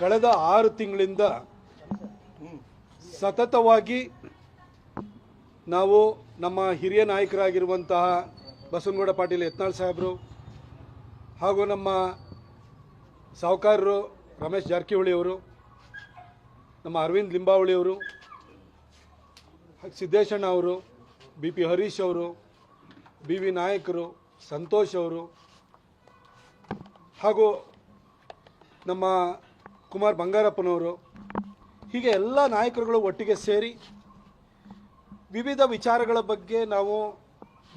ಕಳೆದ ಆರು ತಿಂಗಳಿಂದ ಸತತವಾಗಿ ನಾವು ನಮ್ಮ ಹಿರಿಯ ನಾಯಕರಾಗಿರುವಂತಹ ಬಸವನಗೌಡ ಪಾಟೀಲ್ ಯತ್ನಾಳ್ ಸಾಹೇಬರು ಹಾಗೂ ನಮ್ಮ ಸಾಹುಕಾರರು ರಮೇಶ್ ಜಾರಕಿಹೊಳಿ ಅವರು, ನಮ್ಮ ಅರವಿಂದ್ ಲಿಂಬಾವಳಿ ಅವರು ಸಿದ್ದೇಶಣ್ಣ ಅವರು, ಬಿ ಪಿ ಹರೀಶ್ ಅವರು, ಬಿ ವಿ ನಾಯಕರು, ಸಂತೋಷ್ ಅವರು ಹಾಗೂ ನಮ್ಮ ಕುಮಾರ್ ಬಂಗಾರಪ್ಪನವರು, ಹೀಗೆ ಎಲ್ಲ ನಾಯಕರುಗಳು ಒಟ್ಟಿಗೆ ಸೇರಿ ವಿವಿಧ ವಿಚಾರಗಳ ಬಗ್ಗೆ ನಾವು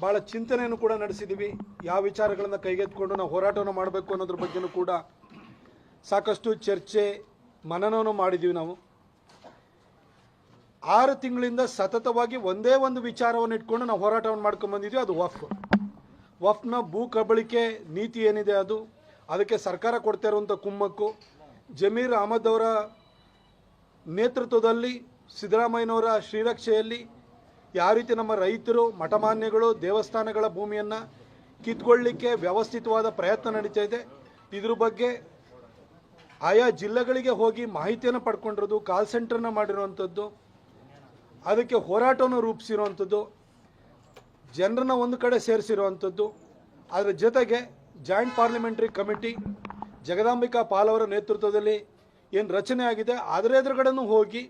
ಭಾಳ ಚಿಂತನೆಯನ್ನು ಕೂಡ ನಡೆಸಿದ್ದೀವಿ ಯಾವ ವಿಚಾರಗಳನ್ನು ಕೈಗೆತ್ತಿಕೊಂಡು ನಾವು ಹೋರಾಟವನ್ನು ಮಾಡಬೇಕು ಅನ್ನೋದ್ರ ಬಗ್ಗೆನೂ ಕೂಡ ಸಾಕಷ್ಟು ಚರ್ಚೆ, ಮನನವನ್ನು ಮಾಡಿದ್ದೀವಿ ನಾವು. ಆರು ತಿಂಗಳಿಂದ ಸತತವಾಗಿ ಒಂದೇ ಒಂದು ವಿಚಾರವನ್ನು ಇಟ್ಕೊಂಡು ನಾವು ಹೋರಾಟವನ್ನು ಮಾಡ್ಕೊಂಡು ಬಂದಿದ್ವಿ. ಅದು ವಫ್. ವಫ್ನ ಭೂ ಕಬಳಿಕೆ ನೀತಿ ಏನಿದೆ ಅದು? ಅದಕ್ಕೆ ಸರ್ಕಾರ ಕೊಡ್ತಾ ಇರುವಂಥ ಕುಮ್ಮಕ್ಕು, ಜಮೀರ್ ಅಹಮದ್ ಅವರ ನೇತೃತ್ವದಲ್ಲಿ, ಸಿದ್ದರಾಮಯ್ಯನವರ ಶ್ರೀರಕ್ಷೆಯಲ್ಲಿ ಯಾವ ರೀತಿ ನಮ್ಮ ರೈತರು, ಮಠಮಾನ್ಯಗಳು, ದೇವಸ್ಥಾನಗಳ ಭೂಮಿಯನ್ನು ಕಿತ್ಕೊಳ್ಳಿಕ್ಕೆ ವ್ಯವಸ್ಥಿತವಾದ ಪ್ರಯತ್ನ ನಡೀತಾ ಇದೆ. ಇದ್ರ ಬಗ್ಗೆ ಆಯಾ ಜಿಲ್ಲೆಗಳಿಗೆ ಹೋಗಿ ಮಾಹಿತಿಯನ್ನು ಪಡ್ಕೊಂಡಿರೋದು ಕಾಲ್ ಸೆಂಟರ್ನ ಮಾಡಿರುವಂಥದ್ದು ಅದಕ್ಕೆ ಹೋರಾಟವನ್ನು ರೂಪಿಸಿರುವಂಥದ್ದು ಜನರನ್ನ ಒಂದು ಕಡೆ ಸೇರಿಸಿರುವಂಥದ್ದು ಅದರ ಜೊತೆಗೆ joint parliamentary committee Jagdambika Pal ಅವರ ನೇತೃತ್ವದಲ್ಲಿ ಏನು ರಚನೆ ಆಗಿದೆ, ಅದರ ಎದುರುಗಡೆನೂ ಹೋಗಿ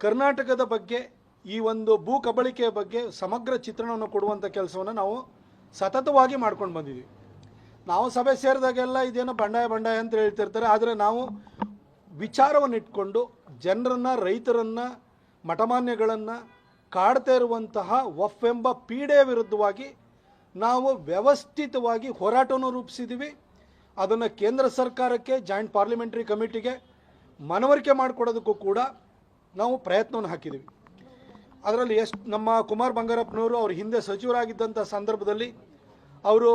ಕರ್ನಾಟಕದ ಬಗ್ಗೆ, ಈ ಒಂದು ಭೂ ಕಬಳಿಕೆಯ ಬಗ್ಗೆ ಸಮಗ್ರ ಚಿತ್ರಣವನ್ನು ಕೊಡುವಂಥ ಕೆಲಸವನ್ನು ನಾವು ಸತತವಾಗಿ ಮಾಡ್ಕೊಂಡು ಬಂದಿದ್ದೀವಿ ನಾವು ಸಭೆ ಸೇರಿದಾಗೆಲ್ಲ ಇದೇನೋ ಬಂಡಾಯ ಬಂಡಾಯ ಅಂತ ಹೇಳ್ತಿರ್ತಾರೆ, ಆದರೆ ನಾವು ವಿಚಾರವನ್ನು ಇಟ್ಕೊಂಡು ಜನರನ್ನು, ರೈತರನ್ನು, ಮಠಮಾನ್ಯಗಳನ್ನು ಕಾಡ್ತಾ ಇರುವಂತಹ ವಫ್ ಎಂಬ ಪೀಡೆಯ ವಿರುದ್ಧವಾಗಿ ನಾವು ವ್ಯವಸ್ಥಿತವಾಗಿ ಹೋರಾಟವನ್ನು ರೂಪಿಸಿದ್ದೀವಿ ಅದನ್ನು ಕೇಂದ್ರ ಸರ್ಕಾರಕ್ಕೆ, ಜಾಯಿಂಟ್ ಪಾರ್ಲಿಮೆಂಟ್ರಿ ಕಮಿಟಿಗೆ ಮನವರಿಕೆ ಮಾಡಿಕೊಡೋದಕ್ಕೂ ಕೂಡ ನಾವು ಪ್ರಯತ್ನವನ್ನು ಹಾಕಿದ್ದೀವಿ ಅದರಲ್ಲಿ ಎಷ್ಟು, ನಮ್ಮ ಕುಮಾರ್ ಬಂಗಾರಪ್ಪನವರು ಅವ್ರ ಹಿಂದೆ ಸಚಿವರಾಗಿದ್ದಂಥ ಸಂದರ್ಭದಲ್ಲಿ ಅವರು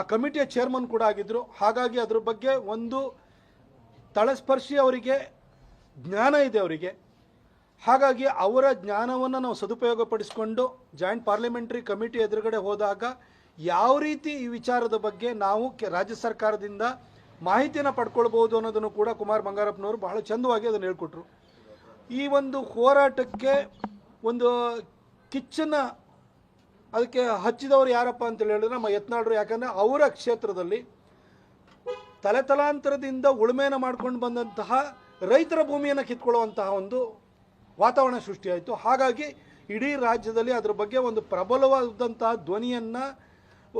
ಆ ಕಮಿಟಿಯ ಚೇರ್ಮನ್ ಕೂಡ ಆಗಿದ್ದರು ಹಾಗಾಗಿ ಅದ್ರ ಬಗ್ಗೆ ಒಂದು ತಳಸ್ಪರ್ಶಿ ಅವರಿಗೆ ಜ್ಞಾನ ಇದೆ ಅವರಿಗೆ. ಹಾಗಾಗಿ ಅವರ ಜ್ಞಾನವನ್ನು ನಾವು ಸದುಪಯೋಗಪಡಿಸಿಕೊಂಡು ಜಾಯಿಂಟ್ ಪಾರ್ಲಿಮೆಂಟ್ರಿ ಕಮಿಟಿ ಎದುರುಗಡೆ ಹೋದಾಗ ಯಾವ ರೀತಿ ಈ ವಿಚಾರದ ಬಗ್ಗೆ ನಾವು ರಾಜ್ಯ ಸರ್ಕಾರದಿಂದ ಮಾಹಿತಿಯನ್ನು ಪಡ್ಕೊಳ್ಬೋದು ಅನ್ನೋದನ್ನು ಕೂಡ ಕುಮಾರ್ ಬಂಗಾರಪ್ಪನವರು ಬಹಳ ಚಂದವಾಗಿ ಅದನ್ನು ಹೇಳ್ಕೊಟ್ರು. ಈ ಒಂದು ಹೋರಾಟಕ್ಕೆ ಒಂದು ಕಿಚ್ಚನ ಅದಕ್ಕೆ ಹಚ್ಚಿದವರು ಯಾರಪ್ಪ ಅಂತ ಹೇಳಿದ್ರೆ ನಮ್ಮ ಯತ್ನಾಳರು. ಯಾಕಂದರೆ ಅವರ ಕ್ಷೇತ್ರದಲ್ಲಿ ತಲೆತಲಾಂತರದಿಂದ ಉಳುಮೆಯನ್ನು ಮಾಡ್ಕೊಂಡು ಬಂದಂತಹ ರೈತರ ಭೂಮಿಯನ್ನು ಕಿತ್ಕೊಳ್ಳುವಂತಹ ಒಂದು ವಾತಾವರಣ ಸೃಷ್ಟಿಯಾಯಿತು. ಹಾಗಾಗಿ ಇಡೀ ರಾಜ್ಯದಲ್ಲಿ ಅದರ ಬಗ್ಗೆ ಒಂದು ಪ್ರಬಲವಾದಂತಹ ಧ್ವನಿಯನ್ನು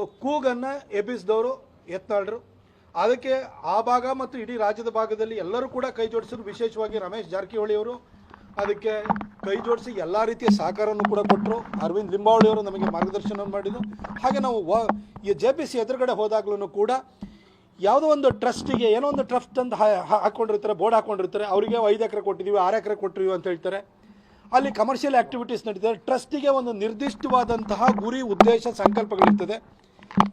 ಕೂಗನ್ನು ಎಬ್ಬಿಸಿದವರು ಯತ್ನಾಳ್ರು. ಅದಕ್ಕೆ ಆ ಭಾಗ ಮತ್ತು ಇಡೀ ರಾಜ್ಯದ ಭಾಗದಲ್ಲಿ ಎಲ್ಲರೂ ಕೂಡ ಕೈ ಜೋಡಿಸಿದ್ರು. ವಿಶೇಷವಾಗಿ ರಮೇಶ್ ಜಾರಕಿಹೊಳಿ ಅವರು. ಅದಕ್ಕೆ ಕೈ ಜೋಡಿಸಿ ಎಲ್ಲ ರೀತಿಯ ಸಹಕಾರವನ್ನು ಕೂಡ ಕೊಟ್ಟರು ಅರವಿಂದ್ ಲಿಂಬಾವಳಿ ಅವರು ನಮಗೆ ಮಾರ್ಗದರ್ಶನ ಮಾಡಿದರು. ಹಾಗೆ ನಾವು ವ, ಈ ಜೆ ಪಿ ಸಿ ಎದುರುಗಡೆ ಹೋದಾಗ್ಲೂ ಕೂಡ ಯಾವುದೋ ಒಂದು ಟ್ರಸ್ಟಿಗೆ ಏನೋ ಒಂದು ಟ್ರಸ್ಟ್ ಅಂತ ಹಾ- ಹಾ- ಹಾಕ್ಕೊಂಡಿರ್ತಾರೆ ಬೋರ್ಡ್ ಹಾಕ್ಕೊಂಡಿರ್ತಾರೆ ಅವರಿಗೆ ಐದು ಎಕರೆ ಕೊಟ್ಟಿದ್ದೀವಿ ಆರು ಎಕರೆ ಕೊಟ್ಟಿದ್ದೀವಿ ಅಂತ ಹೇಳ್ತಾರೆ. ಅಲ್ಲಿ ಕಮರ್ಷಿಯಲ್ ಆ್ಯಕ್ಟಿವಿಟೀಸ್ ನಡೀತಾರೆ ಟ್ರಸ್ಟಿಗೆ ಒಂದು ನಿರ್ದಿಷ್ಟವಾದಂತಹ ಗುರಿ, ಉದ್ದೇಶ, ಸಂಕಲ್ಪಗಳಿರ್ತದೆ.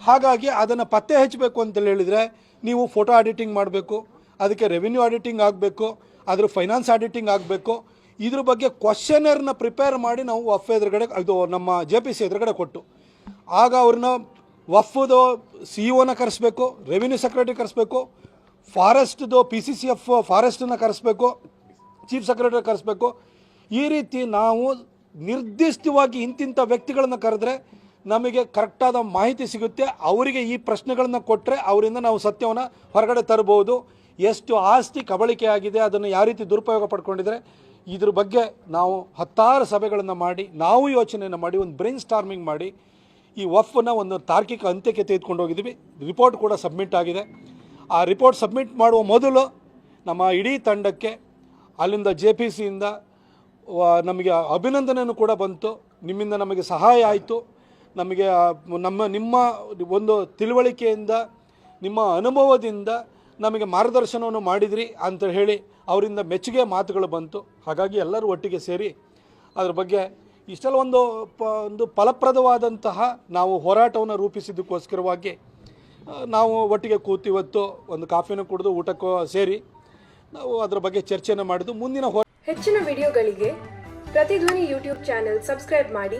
ಹಾಗಾಗಿ ಅದನ್ನು ಪತ್ತೆ ಹಚ್ಚಬೇಕು ಅಂತೇಳಿ ಹೇಳಿದರೆ ನೀವು ಫೋಟೋ ಆಡಿಟಿಂಗ್ ಮಾಡಬೇಕು, ಅದಕ್ಕೆ ರೆವಿನ್ಯೂ ಆಡಿಟಿಂಗ್ ಆಗಬೇಕು, ಅದ್ರ ಫೈನಾನ್ಸ್ ಆಡಿಟಿಂಗ್ ಆಗಬೇಕು, ಇದ್ರ ಬಗ್ಗೆ ಕ್ವಶನರ್ನ ಪ್ರಿಪೇರ್ ಮಾಡಿ ನಾವು ವಫ್ ಎದುರುಗಡೆ, ಇದು ನಮ್ಮ ಜೆ ಪಿ ಸಿ ಎದುರುಗಡೆ ಕೊಟ್ಟು. ಆಗ ಅವ್ರನ್ನ ವಫ್ದು ಸಿ ಒನ ಕರೆಸ್ಬೇಕು ರೆವಿನ್ಯೂ ಸೆಕ್ರೆಟರಿ ಕರೆಸ್ಬೇಕು, ಫಾರೆಸ್ಟ್ದು ಪಿ ಸಿ ಸಿ ಎಫ್ ಫಾರೆಸ್ಟನ್ನ ಕರೆಸ್ಬೇಕು ಚೀಫ್ ಸೆಕ್ರೆಟರಿ ಕರೆಸ್ಬೇಕು. ಈ ರೀತಿ ನಾವು ನಿರ್ದಿಷ್ಟವಾಗಿ ಇಂತಿಂಥ ವ್ಯಕ್ತಿಗಳನ್ನು ಕರೆದ್ರೆ ನಮಗೆ ಕರೆಕ್ಟಾದ ಮಾಹಿತಿ ಸಿಗುತ್ತೆ. ಅವರಿಗೆ ಈ ಪ್ರಶ್ನೆಗಳನ್ನು ಕೊಟ್ಟರೆ ಅವರಿಂದ ನಾವು ಸತ್ಯವನ್ನು ಹೊರಗಡೆ ತರಬಹುದು. ಎಷ್ಟು ಆಸ್ತಿ ಕಬಳಿಕೆ ಆಗಿದೆ, ಅದನ್ನು ಯಾವ ರೀತಿ ದುರುಪಯೋಗ ಪಡ್ಕೊಂಡಿದ್ದಾರೆ ಇದ್ರ ಬಗ್ಗೆ ನಾವು ಹತ್ತಾರು ಸಭೆಗಳನ್ನು ಮಾಡಿ, ನಾವು ಯೋಚನೆಯನ್ನು ಮಾಡಿ, ಒಂದು ಬ್ರೈನ್ ಸ್ಟಾರ್ಮಿಂಗ್ ಮಾಡಿ, ಈ ವಫ್ನ ಒಂದು ತಾರ್ಕಿಕ ಅಂತ್ಯಕ್ಕೆ ತೆಗೆದುಕೊಂಡು ಹೋಗಿದ್ದೀವಿ. ರಿಪೋರ್ಟ್ ಕೂಡ ಸಬ್ಮಿಟ್ ಆಗಿದೆ. ಆ ರಿಪೋರ್ಟ್ ಸಬ್ಮಿಟ್ ಮಾಡುವ ಮೊದಲು ನಮ್ಮ ಇಡೀ ತಂಡಕ್ಕೆ, ಅಲ್ಲಿಂದ ಜೆ ಪಿ ಸಿಯಿಂದ ನಮಗೆ ಅಭಿನಂದನೆಯೂ ಕೂಡ ಬಂತು. ನಿಮ್ಮಿಂದ ನಮಗೆ ಸಹಾಯ ಆಯಿತು. ನಮಗೆ ನಮ್ಮ, ನಿಮ್ಮ ಒಂದು ತಿಳುವಳಿಕೆಯಿಂದ, ನಿಮ್ಮ ಅನುಭವದಿಂದ ನಮಗೆ ಮಾರ್ಗದರ್ಶನವನ್ನು ಮಾಡಿದ್ರಿ ಅಂತ ಹೇಳಿ ಅವರಿಂದ ಮೆಚ್ಚುಗೆ ಮಾತುಗಳು ಬಂತು. ಹಾಗಾಗಿ ಎಲ್ಲರೂ ಒಟ್ಟಿಗೆ ಸೇರಿ ಅದ್ರ ಬಗ್ಗೆ ಇಷ್ಟೆಲ್ಲ ಒಂದು ಪ, ಒಂದು ಫಲಪ್ರದವಾದಂತಹ ನಾವು ಹೋರಾಟವನ್ನು ರೂಪಿಸಿದ್ದಕ್ಕೋಸ್ಕರವಾಗಿ ನಾವು ಒಟ್ಟಿಗೆ ಕೂತು ಇವತ್ತು ಒಂದು ಕಾಫಿನ ಕುಡಿದು ಊಟಕ್ಕೂ ಸೇರಿ ನಾವು ಅದರ ಬಗ್ಗೆ ಚರ್ಚೆಯನ್ನು ಮಾಡಿದ್ದು. ಮುಂದಿನ ಹೆಚ್ಚಿನ ವಿಡಿಯೋಗಳಿಗೆ ಪ್ರತಿಧ್ವನಿ ಯೂಟ್ಯೂಬ್ ಚಾನೆಲ್ ಸಬ್ಸ್ಕ್ರೈಬ್ ಮಾಡಿ.